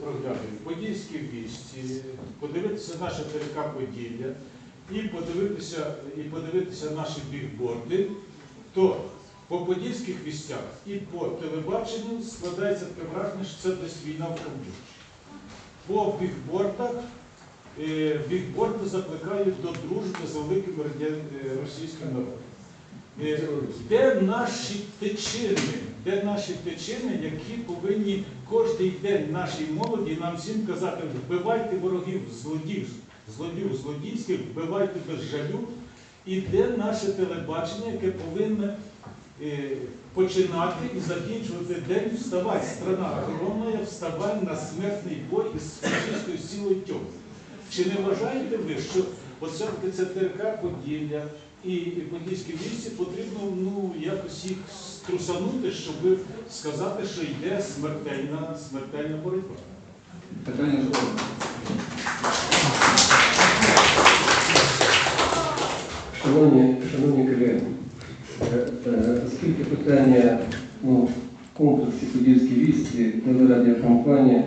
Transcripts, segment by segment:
проглянути Подільські вісті, подивитися наше ТРК Поділля і подивитися, і подивитися наші бігборди, то по подільських вістях і по телебаченню складається таке враження, що це десь війна в Камбоджі. По бігбордах е, бігборди закликають до дружби з великим е, російським народом. Де наші течини, де наші течини, які повинні кожен день нашій молоді нам всім казати, вбивайте ворогів, злодіїв, злодіїв, злодійських, вбивайте без жалю. І де наше телебачення, яке повинне е, починати і закінчувати день вставай, страна огромна, вставай на смертний бой із фашистською силою тьому. Чи не вважаєте ви, що все-таки це ТРК Поділля і, Подільські вісті потрібно ну, якось їх струсанути, щоб сказати, що йде смертельна, смертельна боротьба? Питання. Шановні, шановні колеги, е, е, оскільки питання ну, комплексі Подільські вісті, телерадіокомпанія,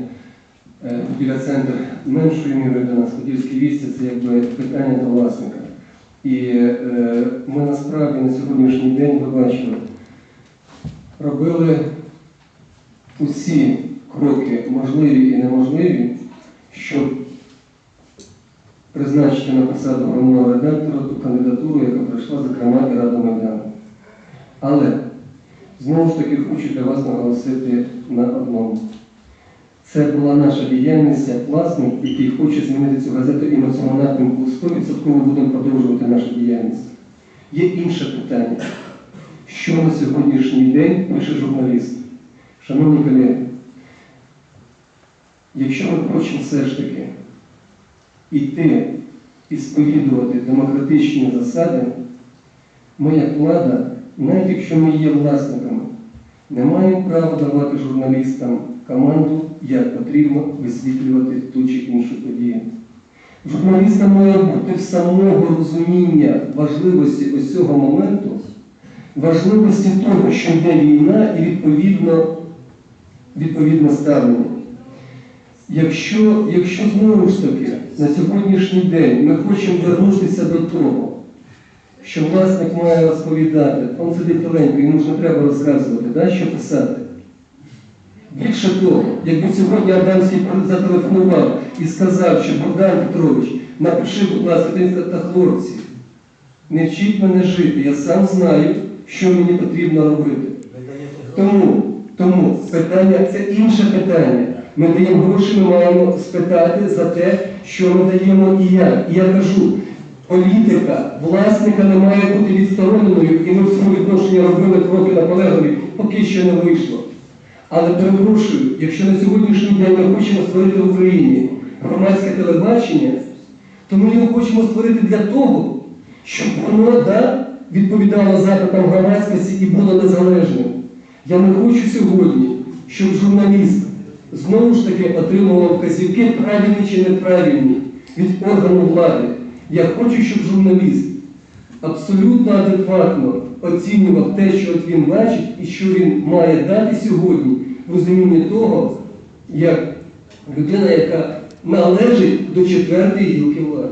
біля центр меншою мірою до нас Подільські вісті це якби питання до власника. І е, ми насправді на сьогоднішній день ви бачили, робили усі кроки можливі і неможливі, щоб призначити на посаду головного редактора ту кандидатуру, яка пройшла, зокрема, і Раду Майдану. Але знову ж таки хочу для вас наголосити на одному. Це була наша діяльність як власник, який хоче змінити цю газету і на цьому напрямку 100% будемо продовжувати нашу діяльність. Є інше питання. Що на сьогоднішній день пише журналіст? Шановні колеги, якщо ми хочемо все ж таки іти і сповідувати демократичні засади, ми як влада, навіть якщо ми є власниками, не маємо права давати журналістам команду, як потрібно висвітлювати ту чи іншу подію. Журналістам має бути самого розуміння важливості ось цього моменту, важливості того, що йде війна, і відповідно, відповідно ставлення. Якщо, якщо знову ж таки на сьогоднішній день ми хочемо вернутися до того, що власник має розповідати, он сидить тихенько, йому ж не треба розказувати, да, що писати. Більше того, якби сьогодні Адамський зателефонував і сказав, що Богдан Петрович, напиши, будь ласка, ти та хлопці, не вчіть мене жити, я сам знаю, що мені потрібно робити. Тому, тому питання це інше питання. Ми даємо гроші, ми маємо спитати за те, що ми даємо і як. І я кажу, політика власника не має бути відстороненою, і ми в цьому відношенні робили кроки наполегливі, поки що не вийшло. Але перепрошую, якщо на сьогоднішній день ми хочемо створити в Україні громадське телебачення, то ми його хочемо створити для того, щоб воно да, відповідало запитам громадськості і було незалежним. Я не хочу сьогодні, щоб журналіст знову ж таки отримував вказівки, правильні чи неправильні, від органу влади. Я хочу, щоб журналіст абсолютно адекватно оцінював те, що він бачить і що він має дати сьогодні в розумінні того, як людина, яка належить до четвертої гілки влади.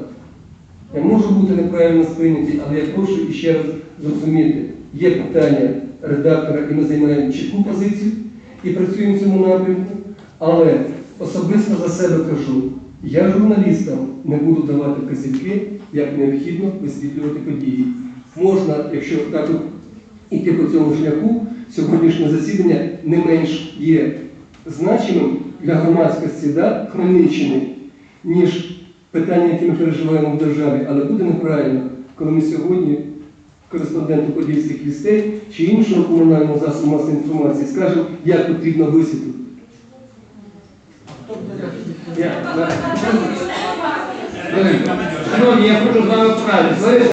Я можу бути неправильно сприйнятий, але я прошу іще раз зрозуміти, є питання редактора, і ми займаємо чітку позицію і працюємо в цьому напрямку. Але особисто за себе кажу, я журналістам не буду давати вказівки, як необхідно висвітлювати події. Можна, якщо так іти по цьому шляху, сьогоднішнє засідання не менш є значимим для громадськості да, Хмельниччини, ніж питання, які ми переживаємо в державі, але буде неправильно, коли ми сьогодні кореспонденту подільських вістей чи іншого комунального засобу масової інформації скажемо, як потрібно висвітлити. Я, хочу з вами порадитися.